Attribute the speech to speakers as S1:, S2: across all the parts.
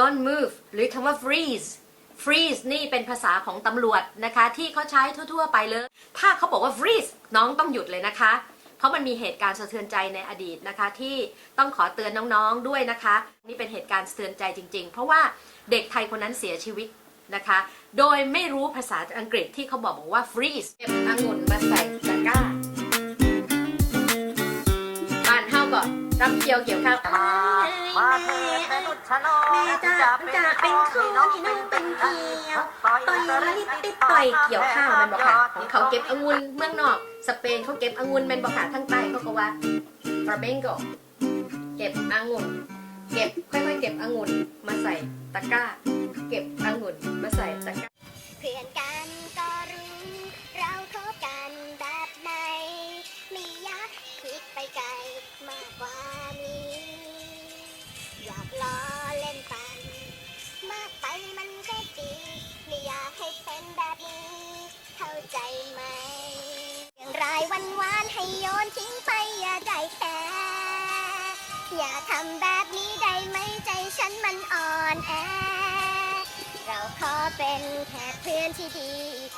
S1: don't move หรือคำว่า freeze freeze นี่เป็นภาษาของตำรวจนะคะ ที่เขาใช้ทั่ว ๆ ไปเลย ถ้าเขาบอกว่า freeze น้องต้องหยุดเลยนะคะ เพราะมันมีเหตุการณ์สะเทือนใจในอดีตนะคะ ที่ต้องขอเตือนน้องๆด้วยนะคะ นี่เป็นเหตุการณ์สะเทือนใจจริง ๆ เพราะว่าเด็กไทยคนนั้นเสียชีวิตนะคะ โดยไม่รู้ภาษาอังกฤษที่เขาบอกบอกว่า freeze เก็บองุ่นมาใส่ รำเคียวเกี่ยวข้าว
S2: มาเถิดแม่นุชชะน
S1: แม่จะจะเป็นข้อนี่น้องเป็นเกียวต่อยลิตติดต่อยเกี่ยวข้าวแมันบอกค่ะของเขาเก็บองุ่นเมืองนอก สเปนเขาเก็บองุ่นแมันบอกค่ะทางใต้เขาก็ว่าฟราเบงโกเก็บองุ่นเก็บค่อยๆเก็บองุ่นมาใส่ตะกร้า เก็บองุ่นมาใส่ตะกร้า
S3: เพื่อนกัน อย่างไรวันวานให้โยนทิ้งไปอย่าได้แค่อย่าทำแบบนี้ได้ไหมใจฉันมันอ่อนแอ เราขอเป็นแค่เพื่อนที่ดี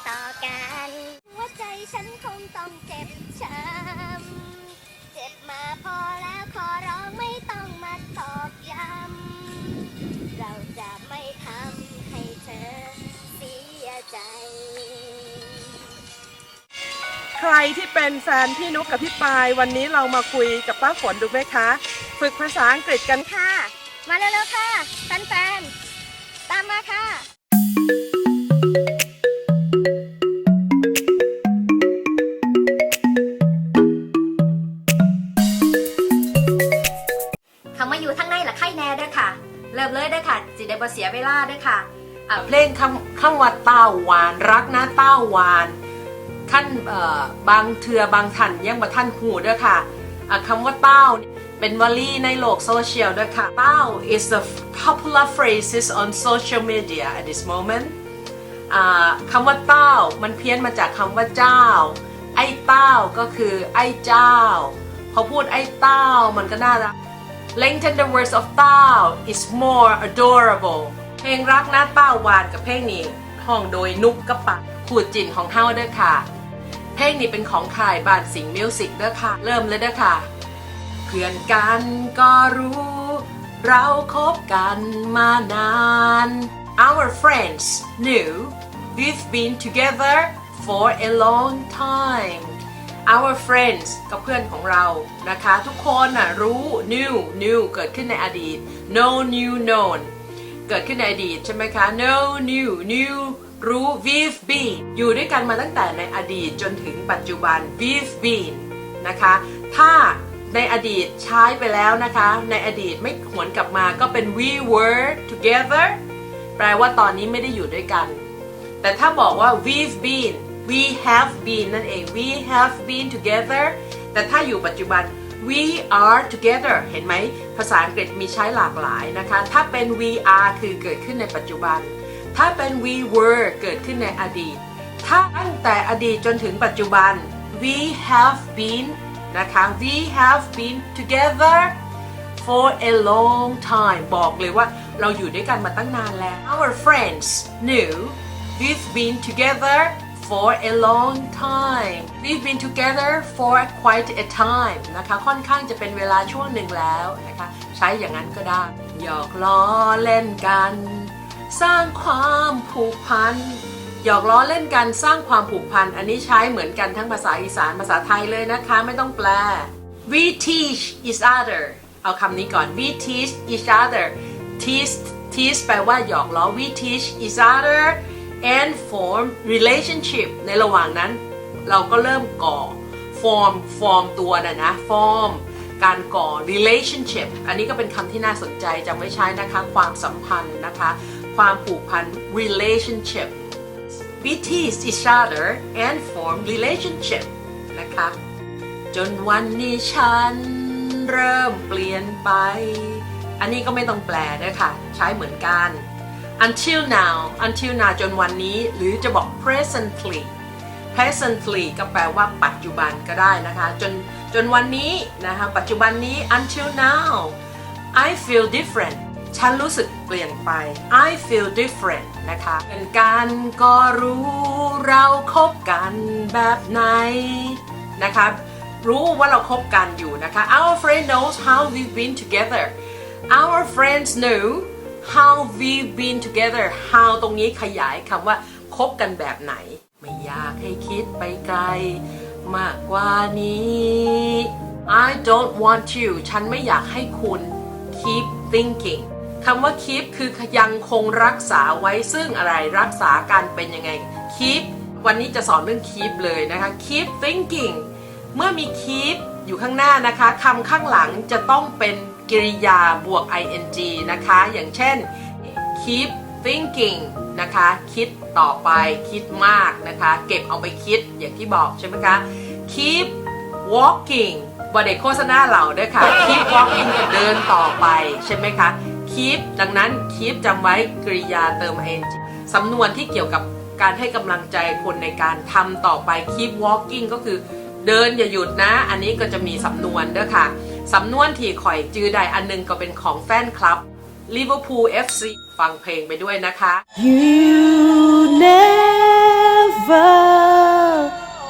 S3: ต่อกันว่าใจฉันคงต้องเจ็บช้ำเจ็บมาพอแล้วขอร้องไม่ต้องมาตอกย้ำ ใค
S4: รที่เป็นแฟนพี่นุกกับพี่ปาย วันนี้เรามาคุยกับป้าฝนดูไหมคะ ฝึกภาษาอังกฤษกัน
S3: ค่ะ มาเร็วๆค่ะแฟนๆตามมาค่ะ
S1: คำว่าอยู่ทั้งในละไข่แน่เด้วยค่ะ เริ่มเลยเด้วยค่ะ จิได้บ่เสียเวลาเด้วยค่ะอะ
S2: เพลงคำคำว่าเต้าหวานรักนะเต้าหวาน ขั้นบางเทือบางท่านยังบ่ท่านหูด้วยค่ะอะคำว่าเต้าเป็นวลีในโลกโซเชียลด้วยค่ะเต้า is the popular phrases on social media at this moment อ่าคำว่าเต้ามันเพี้ยนมาจากคำว่าเจ้า ไอ้เต้าก็คือไอ้เจ้า พอพูดไอ้เต้ามันก็น่ารัก Lengthen the words of เต้า is more adorable เพลงรักนะเต้าหวานกับเพลงนี้ห้องโดยนุกกระปักขูดจินของเฮาด้อค่ะ เพลงนี้เป็นของค่ายบานสิงห์มิวสิกเด้อค่ะ เริ่มเลยเด้อค่ะ เพื่อนกันก็รู้ เราคบกันมานาน Our friends knew we've been together for a long time Our friends ก็เพื่อนของเรานะคะ ทุกคนน่ะรู้ knew knew เกิดขึ้นในอดีต No new known เกิดขึ้นในอดีตใช่ไหมคะ No new new รู้ we've been อยู่ด้วยกันมาตั้งแต่ในอดีตจนถึงปัจจุบัน we've been นะคะ ถ้าในอดีตใช้ไปแล้วนะคะ ในอดีตไม่หวนกลับมาก็เป็น we were together แปลว่าตอนนี้ไม่ได้อยู่ด้วยกัน แต่ถ้าบอกว่า we've been we have been นั่นเอง we have been together แต่ถ้าอยู่ปัจจุบัน we are together เห็นไหม ภาษาอังกฤษมีใช้หลากหลายนะคะ ถ้าเป็น we are คือเกิดขึ้นในปัจจุบัน ถ้าเป็น we were เกิดขึ้นในอดีต ถ้าตั้งแต่อดีตจนถึงปัจจุบัน we have been นะคะ we have been together for a long time บอกเลยว่าเราอยู่ด้วยกันมาตั้งนานแล้ว Our friends knew we've been together for a long time we've been together for quite a time นะคะค่อนข้างจะเป็นเวลาช่วงหนึ่งแล้วนะคะใช้อย่างนั้นก็ได้ หยอกล้อเล่นกัน สร้างความผูกพันหยอกล้อเล่นกันสร้างความผูกพันอันนี้ใช้เหมือนกันทั้งภาษาอีสานภาษาไทยเลยนะคะไม่ต้องแปล we teach each other เอาคำนี้ก่อน we teach each other teach teach แปลว่าหยอกล้อ we teach each other and form relationship ในระหว่างนั้น เราก็เริ่มก่อ form form ตัวนะนะ form การก่อ relationship อันนี้ก็เป็นคำที่น่าสนใจจำไว้ใช้นะคะ ความสัมพันธ์นะคะ ความผูกพัน relationship we tease each other and form relationship นะคะจนวันนี้ฉันเริ่มเปลี่ยนไป อันนี้ก็ไม่ต้องแปลด้วยค่ะ ใช้เหมือนกัน until now until now จนวันนี้ หรือจะบอก presently presently ก็แปลว่าปัจจุบันก็ได้นะคะ จนจนวันนี้นะคะ ปัจจุบันนี้ until now I feel different ฉันรู้สึกเปลี่ยนไป I feel different นะคะเป็นการก็รู้เราคบกันแบบไหนนะคะรู้ว่าเราคบกันอยู่นะคะ Our friend knows how we've been together Our friends know how we've been together how ตรงนี้ขยายคำว่าคบกันแบบไหน ไม่อยากให้คิดไปไกล มากกว่านี้ I don't want you ฉันไม่อยากให้คุณ keep thinking คำว่า keep คือยังคงรักษาไว้ซึ่งอะไรรักษาการเป็นยังไง keep วันนี้จะสอนเรื่อง keep เลยนะคะ keep thinking เมื่อมี keep อยู่ข้างหน้านะคะคำข้างหลังจะต้องเป็นกริยาบวก ing นะคะ อย่างเช่น keep thinking นะคะ คิดต่อไปคิดมากนะคะ เก็บเอาไปคิดอย่างที่บอกใช่ไหมคะ keep walking บอเด็กโฆษณาเหล่าด้วยค่ะ keep walking เดินต่อไปใช่ไหมคะ keep ดังนั้น keep จำไว้กริยาเติม ing สำนวนที่เกี่ยวกับการให้กำลังใจคนในการทำต่อไป keep walking ก็คือเดินอย่าหยุดนะ อันนี้ก็จะมีสำนวนด้วยค่ะ สำนวนที่ข่อยจือใดอันหนึงก็เป็นของแฟนคลับ Liverpool FC ฟังเพลงไปด้วยนะคะ
S5: You never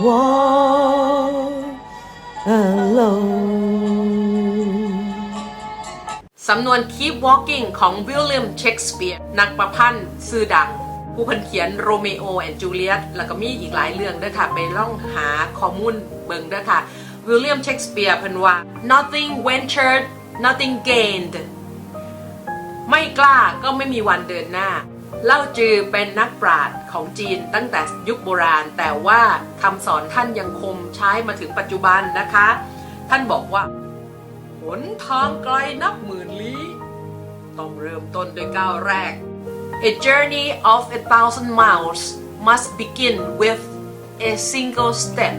S5: walk alone.
S2: สำนวน keep walking ของ William Shakespeare นักประพันธ์ชื่อดัง ผู้เพันเขียนโรเมโอแอนด์จูเลียตแล้วก็มีอีกหลายเรื่องด้วยค่ะ ไปล่องหาข้อมูลเบิ่งด้วยค่ะ William Shakespeare พิ่นว่า nothing ventured nothing gained ไม่กล้าก็ไม่มีวันเดินหน้า เล่าจือเป็นนักปราชญ์ของจีนตั้งแต่ยุคโบราณ แต่ว่าคำสอนท่านยังคงใช้มาถึงปัจจุบันนะคะ ท่านบอกว่า หนทางไกลนับหมื่นลี้ต้องเริ่มต้นด้วยก้าวแรก A journey of a thousand miles must begin with a single step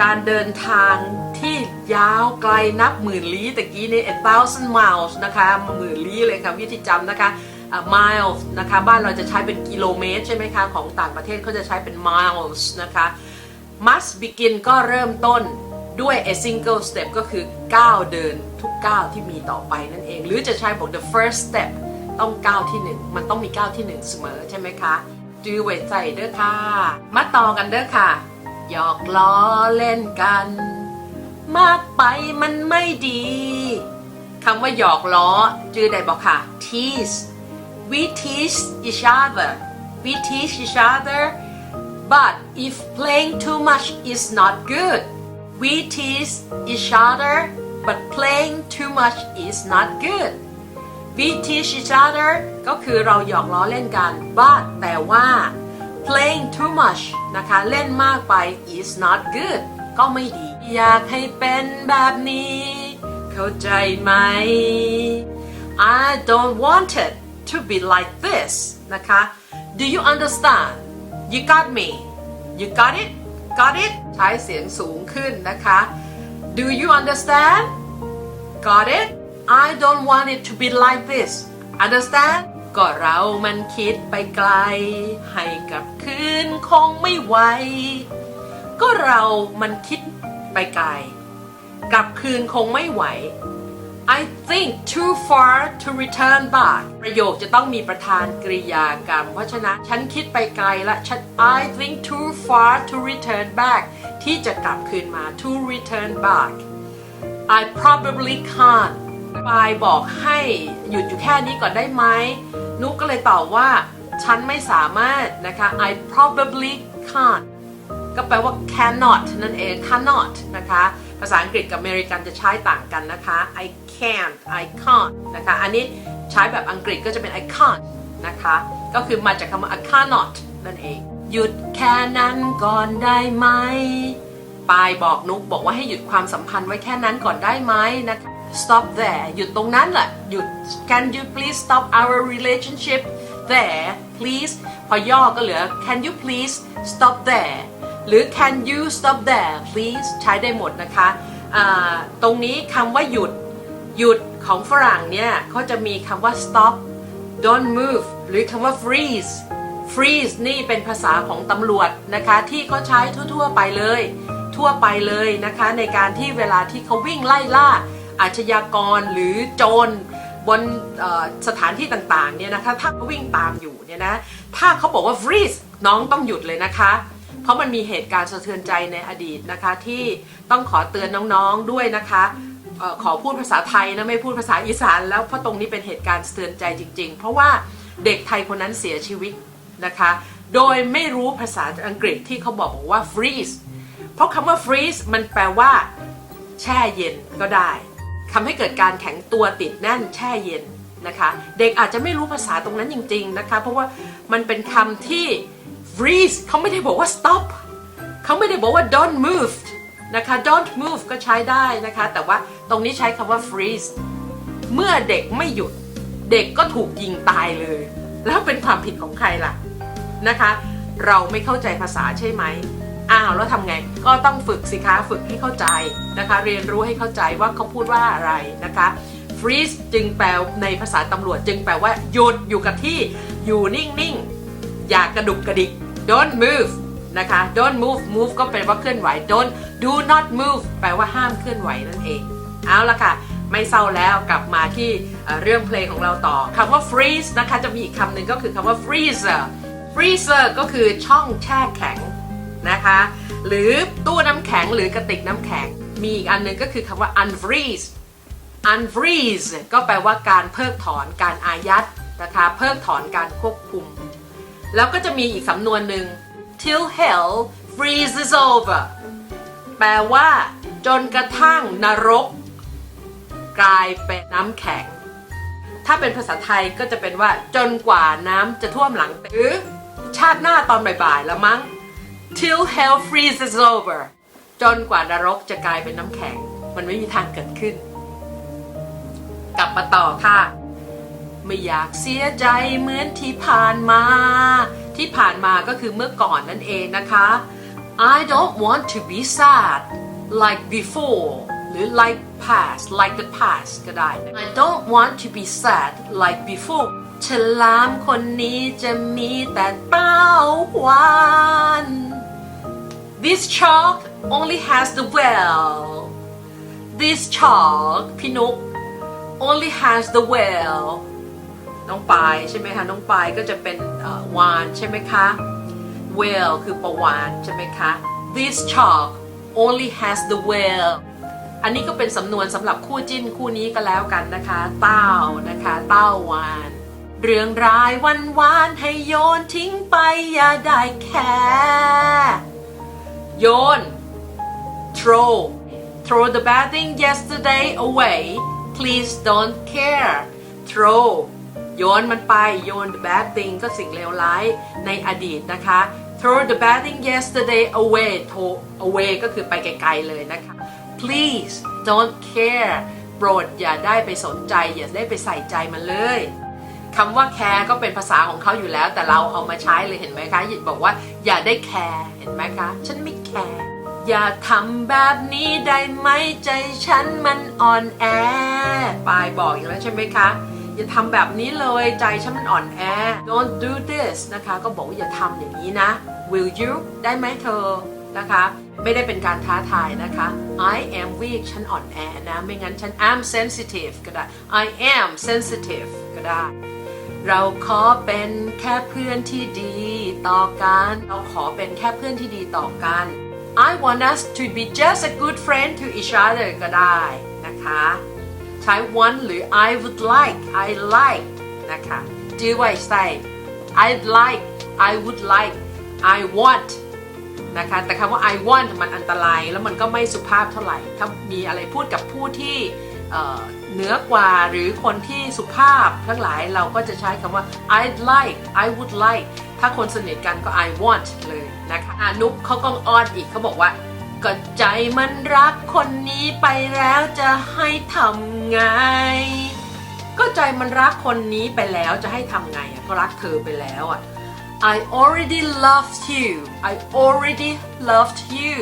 S2: การเดินทางที่ยาวไกลนับหมื่นลี้ตะกี้นี่ a thousand miles นะคะหมื่นลี้เลยค่ะวิธีจำนะคะอะ miles นะคะบ้านเราจะใช้เป็นกิโลเมตรใช่ไหมคะ ของต่างประเทศเขาจะใช้เป็น miles นะคะ must begin ก็เริ่มต้น ด้วย a single step ก็คือก้าวเดินทุกก้าวที่มีต่อไปนั่นเอง หรือจะใช้บอก the first step ต้องก้าวที่หนึ่งมันต้องมีก้าวที่หนึ่งเสมอใช่ไหมคะจือไว้ใจเด้อค่ะ มาต่อกันเด้อค่ะ หยอกล้อเล่นกัน มากไปมันไม่ดีคำว่าหยอกล้อจือได้บอกค่ะ tease we tease each other we tease each other but if playing too much is not good we tease each other but playing too much is not good we tease each other ก็คือเราหยอกล้อเล่นกัน but แต่ว่า playing too much นะคะ เล่นมากไป is not good ก็ไม่ดี อยากให้เป็นแบบนี้ เข้าใจไหม I don't want it to be like this นะคะ Do you understand You got me You got it Got it ใช้เสียงสูงขึ้นนะคะ Do you understand Got it I don't want it to be like this Understand ก็เรามันคิดไปไกล ให้กลับคืนคงไม่ไหว ก็เรามันคิดไปไกลกลับคืนคงไม่ไหว I think too far to return back ประโยคจะต้องมีประธานกริยากรรม เพราะฉะนั้นฉันคิดไปไกลละฉัน I think too far to return back ที่จะกลับคืนมา to return back I probably can't ปายบอกให้หยุดอยู่แค่นี้ก่อนได้ไหม นุกก็เลยตอบว่า ฉันไม่สามารถนะคะ I probably can't ก็แปลว่า cannot นั่นเอง cannot นะคะ ภาษาอังกฤษกับอเมริกันจะใช้ต่างกันนะคะ I can't I can't นะคะ อันนี้ใช้แบบอังกฤษก็จะเป็น I can't นะคะ ก็คือมาจากคำว่า I cannot นั่นเอง หยุดแค่นั้นก่อนได้ไหม ปายบอกนุกบอกว่าให้หยุดความสัมพันธ์ไว้แค่นั้นก่อนได้ไหมนะคะ stop there หยุดตรงนั้นแหละหยุด can you please stop our relationship there please พอย่อก็เหลือ can you please stop there หรือ can you stop there please ใช้ได้หมดนะคะอ่าตรงนี้คำว่าหยุด หยุดของฝรั่งเนี่ยเขาจะมีคำว่า stop don't move หรือคำว่า freeze freeze นี่เป็นภาษาของตำรวจนะคะที่เขาใช้ทั่วๆไปเลย ทั่วไปเลยนะคะในการที่เวลาที่เขาวิ่งไล่ล่าอาชญากรหรือโจรบนสถานที่ต่างๆเนี่ยนะคะถ้าเขาวิ่งตามอยู่เนี่ยนะถ้าเขาบอกว่า freeze น้องต้องหยุดเลยนะคะ เพราะมันมีเหตุการณ์สะเทือนใจในอดีตนะคะที่ต้องขอเตือนน้องๆด้วยนะคะออขอพูดภาษาไทยนะไม่พูดภาษาอีสานแล้วเพราะตรงนี้เป็นเหตุการณ์สะเทือนใจจริง ๆ เพราะว่าเด็กไทยคนนั้นเสียชีวิตนะคะ โดยไม่รู้ภาษาอังกฤษที่เขาบอกว่า freeze เพราะคำว่า freeze มันแปลว่า แช่เย็นก็ได้ทำให้เกิดการแข็งตัวติดแน่นแช่เย็นนะคะ เด็กอาจจะไม่รู้ภาษาตรงนั้นจริง ๆนะคะ เพราะว่ามันเป็นคำที่ freeze เขาไม่ได้บอกว่า stop เขาไม่ได้บอกว่า don't move นะคะ don't move ก็ใช้ได้นะคะ แต่ว่าตรงนี้ใช้คำว่า freeze เมื่อเด็กไม่หยุด เด็กก็ถูกยิงตายเลย แล้วเป็นความผิดของใครล่ะนะคะ เราไม่เข้าใจภาษาใช่ไหมอ้าวแล้วทำไง ก็ต้องฝึกสิคะฝึกให้เข้าใจนะคะ เรียนรู้ให้เข้าใจว่าเขาพูดว่าอะไรนะคะ freeze จึงแปลในภาษาตำรวจจึงแปลว่าหยุดอยู่กับที่อยู่นิ่งๆ อย่ากระดุกกระดิก don't move นะคะ don't move move ก็แปลว่าเคลื่อนไหว don't do not move แปลว่าห้ามเคลื่อนไหวนั่นเอง เอาละค่ะ ไม่เศร้าแล้วกลับมาที่เรื่องเพลงของเราต่อคำว่า freeze นะคะจะมีอีกคำหนึ่งก็คือคำว่า freezer freezer ก็คือช่องแช่แข็งนะคะ หรือตู้น้ำแข็งหรือกระติกน้ำแข็ง มีอีกอันหนึงก็คือคำว่า unfreeze unfreeze ก็แปลว่าการเพิกถอนการอายัดนะคะเพิกถอนการควบคุม แล้วก็จะมีอีกสำนวนหนึ่ง till hell freezes over แปลว่าจนกระทั่งนรก กลายเป็นน้ำแข็ง ถ้าเป็นภาษาไทยก็จะเป็นว่าจนกว่าน้ำจะท่วมหลังหรือชาติหน้าตอนบ่ายๆแล้วมั้ง till hell freezes over จนกว่านรกจะกลายเป็นน้ำแข็ง มันไม่มีทางเกิดขึ้น กลับมาต่อค่ะ ไม่อยากเสียใจเหมือนที่ผ่านมา ที่ผ่านมาก็คือเมื่อก่อนนั่นเองนะคะ I don't want to be sad like before หรือ like past like the past ก็ได้ I don't want to be sad like before ฉลามคนนี้จะมีแต่เต้าหวาน This shark only has the well This shark พี่นุก only has the well น้องปายใช่ไหมคะน้องปายก็จะเป็นวานใช่ไหมคะ whale คือประวานใช่ไหมคะ this shark only has the whale อันนี้ก็เป็นสำนวนสำหรับคู่จิ้นคู่นี้ก็แล้วกันนะคะ เต้านะคะ เต้าวาน เรื่องรายวันวานให้โยนทิ้งไปอย่าได้แค่โยน throw throw the bad thing yesterday away please don't care throw โยนมันไปโยน the bad thing ก็สิ่งเลวร้ายในอดีตนะคะ throw the bad thing yesterday away throw away ก็คือไปไกลๆเลยนะคะ please don't care โปรดอย่าได้ไปสนใจ อย่าได้ไปใส่ใจมันเลยคำว่า care ก็เป็นภาษาของเขาอยู่แล้ว แต่เราเอามาใช้เลยเห็นไหมคะหยิบบอกว่าอย่าได้แคร์เห็นไหมคะ ฉันไม่แคร์อย่าทำแบบนี้ได้ไหมใจฉันมันอ่อนแอปายบอกอย่างแล้วใช่ไหมคะ อย่าทำแบบนี้เลยใจฉันมันอ่อนแอ don't do this นะคะ ก็บอกว่าอย่าทำอย่างนี้นะ will you ได้ไหมเธอนะคะ ไม่ได้เป็นการท้าทายนะคะ I am weak ฉันอ่อนแอนะ ไม่งั้นฉัน am sensitive ก็ได้ I am sensitive ก็ได้ เราขอเป็นแค่เพื่อนที่ดีต่อกัน เราขอเป็นแค่เพื่อนที่ดีต่อกัน I want us to be just a good friend to each other ก็ได้นะคะ ใช้ want หรือ I would like I like นะคะ do ไว้ใส่ I'd like I would like I want นะคะแต่คำว่า I want มันอันตรายแล้วมันก็ไม่สุภาพเท่าไหร่ถ้ามีอะไรพูดกับผู้ที่เเหนือกว่าหรือคนที่สุภาพทั้งหลายเราก็จะใช้คำว่า I'd like I would like ถ้าคนสนิทกันก็ I want เลยนะคะอนุกเขาก็อ้อนอีกเขาบอกว่า ก็ใจมันรักคนนี้ไปแล้วจะให้ทำไง ก็ใจมันรักคนนี้ไปแล้วจะให้ทำไงอะก็รักเธอไปแล้วอะ I already loved you I already loved you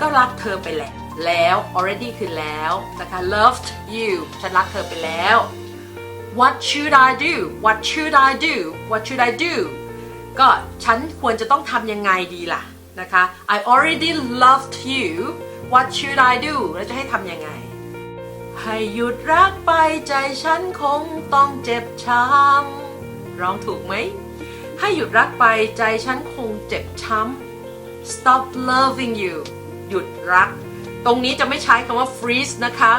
S2: ก็รักเธอไปแล้วแล้ว already คือแล้วนะคะ loved you ฉันรักเธอไปแล้ว What should I do What should I do What should I do ก็ฉันควรจะต้องทำยังไงดีล่ะ นะคะ I already loved you What should I do แล้วจะให้ทำยังไง ให้หยุดรักไปใจฉันคงต้องเจ็บช้ำร้องถูกไหม ให้หยุดรักไปใจฉันคงเจ็บช้ำ stop loving you หยุดรัก ตรงนี้จะไม่ใช้คำว่า freeze นะคะ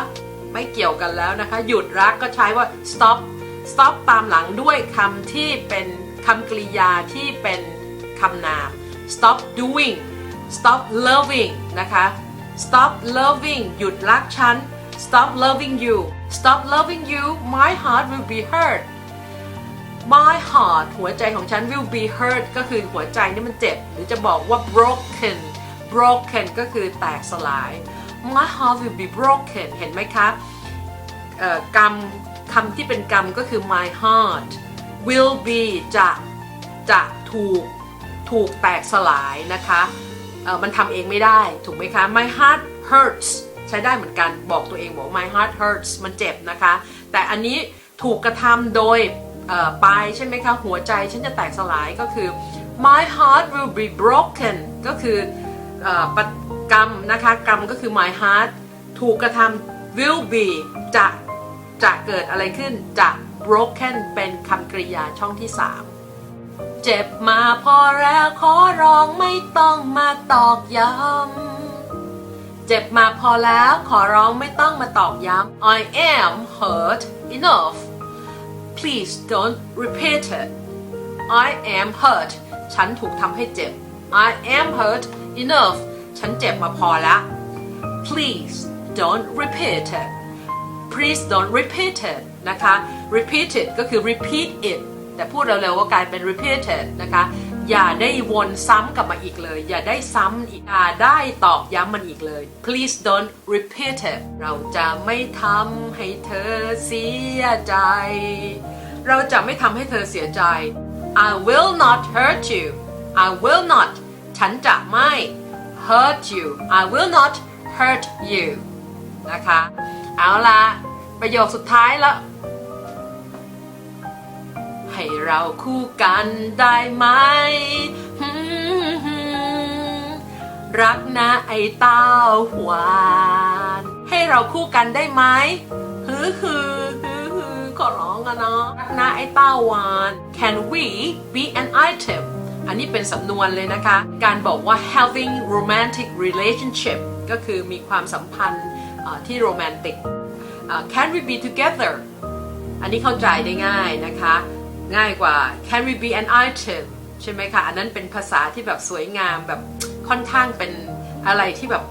S2: ไม่เกี่ยวกันแล้วนะคะ หยุดรักก็ใช้ว่า stop stop ตามหลังด้วยคำที่เป็นคำกริยาที่เป็นคำนาม stop doing stop loving นะคะ stop loving หยุดรักฉัน stop loving you stop loving you my heart will be hurt my heart หัวใจของฉัน will be hurt ก็คือหัวใจนี่มันเจ็บ หรือจะบอกว่า broken broken ก็คือแตกสลาย my heart will be broken เห็นไหมคะกรรมคำที่เป็นกรรมก็คือ my heart will be จะ จะถูก ถูกแตกสลายนะคะมันทำเองไม่ได้ถูกไหมคะ my heart hurts ใช้ได้เหมือนกันบอกตัวเองบอก my heart hurts มันเจ็บนะคะ แต่อันนี้ถูกกระทำโดยเอ่อปลายใช่ไหมคะหัวใจฉันจะแตกสลายก็คือ my heart will be broken ก็คือเอ่อปะกรรมนะคะกรรมก็คือ my heart ถูกกระทำ will be จะจะเกิดอะไรขึ้นจะ broken เป็นคำกริยาช่องที่ 3 เจ็บมาพอแล้วขอร้องไม่ต้องมาตอกย้ำ เจ็บมาพอแล้วขอร้องไม่ต้องมาตอกย้ำ I am hurt enough please don't repeat it I am hurt ฉันถูกทำให้เจ็บ I am hurt enough ฉันเจ็บมาพอแล้ว please don't repeat it please don't repeat it นะคะ repeat it ก็คือ repeat it แต่พูดเร็วๆก็กลายเป็น repeat it นะคะ อย่าได้วนซ้ำกลับมาอีกเลย อย่าได้ซ้ำอีกอย่าได้ตอกย้ำมันอีกเลย please don't repeat it เราจะไม่ทำให้เธอเสียใจ เราจะไม่ทำให้เธอเสียใจ I will not hurt you I will not ฉันจะไม่ hurt you I will not hurt you นะคะ เอาละประโยคสุดท้ายแล้ว ให้เราคู่กันได้ไหม รักนะไอ้เต้าหวาน ให้เราคู่กันได้ไหมฮือฮือฮือฮือขอร้องกันเนาะรักนะไอ้เต้าหวาน Can we be an item อันนี้เป็นสำนวนเลยนะคะ การบอกว่า having romantic relationship ก็คือมีความสัมพันธ์ที่โรแมนติก Can we be together อันนี้เข้าใจได้ง่ายนะคะ ง่ายกว่า can we be an item ใช่ไหมคะ อันนั้นเป็นภาษาที่แบบสวยงามแบบค่อนข้างเป็นอะไรที่แบบ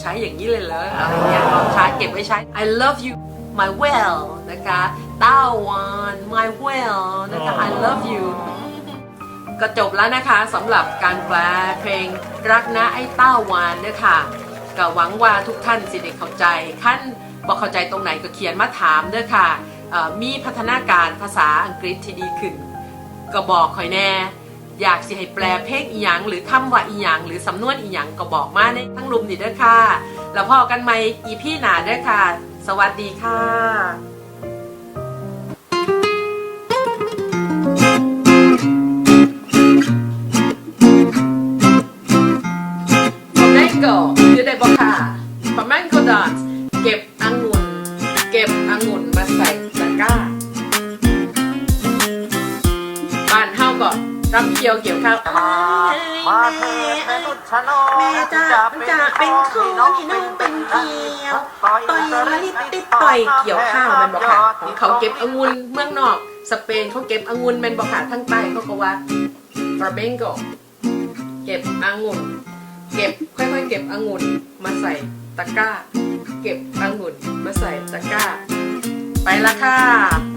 S2: ใช้อย่างนี้เลยเหรออะไรเงี้ยลองใช้เก็บไว้ใช้ I love you my well นะคะต้าวน my well นะคะ I love you ก็จบแล้วนะคะสำหรับการแปลเพลงรักนะไอ้เต้าวานเนี่ยค่ะก็หวังว่าทุกท่านสิได้เข้าใจขั้นบอกเข้าใจตรงไหนก็เขียนมาถามเด้อค่ะ มีพัฒนาการภาษาอังกฤษที่ดีขึ้น ก็บอกคอยแน่ อยากสิให้แปลเพลงอีหยังหรือคำว่าอีหยังหรือสำนวนอีหยังก็บอกมาในทั้งรุมนี่ด้อค่ะแล้วพอกันไหมอีพี่หนาด้อค่ะ สวัสดีค่ะ Flamenco คือได้บอกค่ะ Flamenco dance เก็บองุ่น เก็บองุ่นมาใส่ กร้า บ้านเฮาก่อนรำเคียวเกี่ยวข้าว
S6: มาเถิดแม่นุชนอง
S7: แม่จะจะเป็นคนที่น้องเป็นเกียว ต่อยลิดติด
S2: ต่อยเกี่ยวข้าวแมันบอกค่ะ เขาเก็บองุ่นเมืองนอก สเปนเขาเก็บองุ่นแมันบอกค่ะทั้งใต้เขาก็ว่า flamenco เก็บองุ่น เก็บค่อยๆเก็บองุ่นมาใส่ตะกร้า เก็บองุ่นมาใส่ตะกร้า ไปละค่ะ